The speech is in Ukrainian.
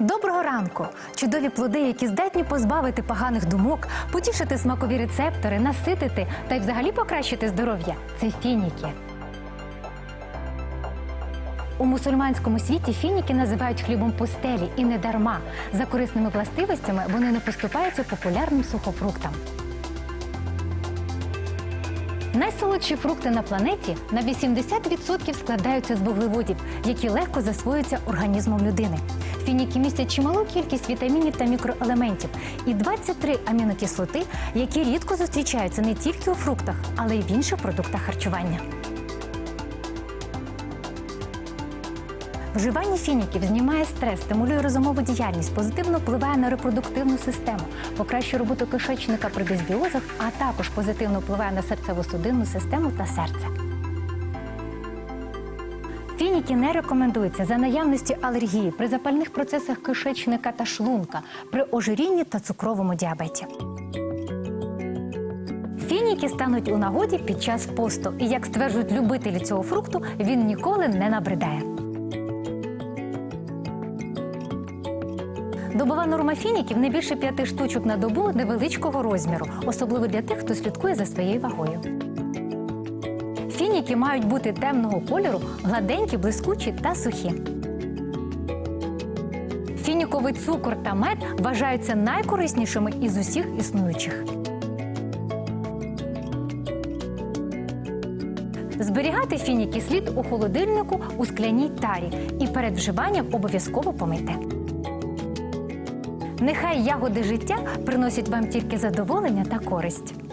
Доброго ранку! Чудові плоди, які здатні позбавити поганих думок, потішити смакові рецептори, наситити та й взагалі покращити здоров'я це фініки. У мусульманському світі фініки називають хлібом пустелі і не дарма. За корисними властивостями вони не поступаються популярним сухофруктам. Найсолодші фрукти на планеті на 80% складаються з вуглеводів, які легко засвоюються організмом людини. Фініки містять чималу кількість вітамінів та мікроелементів і 23 амінокислоти, які рідко зустрічаються не тільки у фруктах, але й в інших продуктах харчування. Вживання фініків знімає стрес, стимулює розумову діяльність, позитивно впливає на репродуктивну систему, покращує роботу кишечника при дисбіозах, а також позитивно впливає на серцево-судинну систему та серце. Фініки не рекомендуються за наявності алергії при запальних процесах кишечника та шлунка, при ожирінні та цукровому діабеті. Фініки стануть у нагоді під час посту, і як стверджують любителі цього фрукту, він ніколи не набридає. Добова норма фініків не більше п'яти штучок на добу невеличкого розміру, особливо для тих, хто слідкує за своєю вагою. Фініки мають бути темного кольору, гладенькі, блискучі та сухі. Фініковий цукор та мед вважаються найкориснішими із усіх існуючих. Зберігати фініки слід у холодильнику у скляній тарі і перед вживанням обов'язково помийте. Нехай ягоди життя приносять вам тільки задоволення та користь.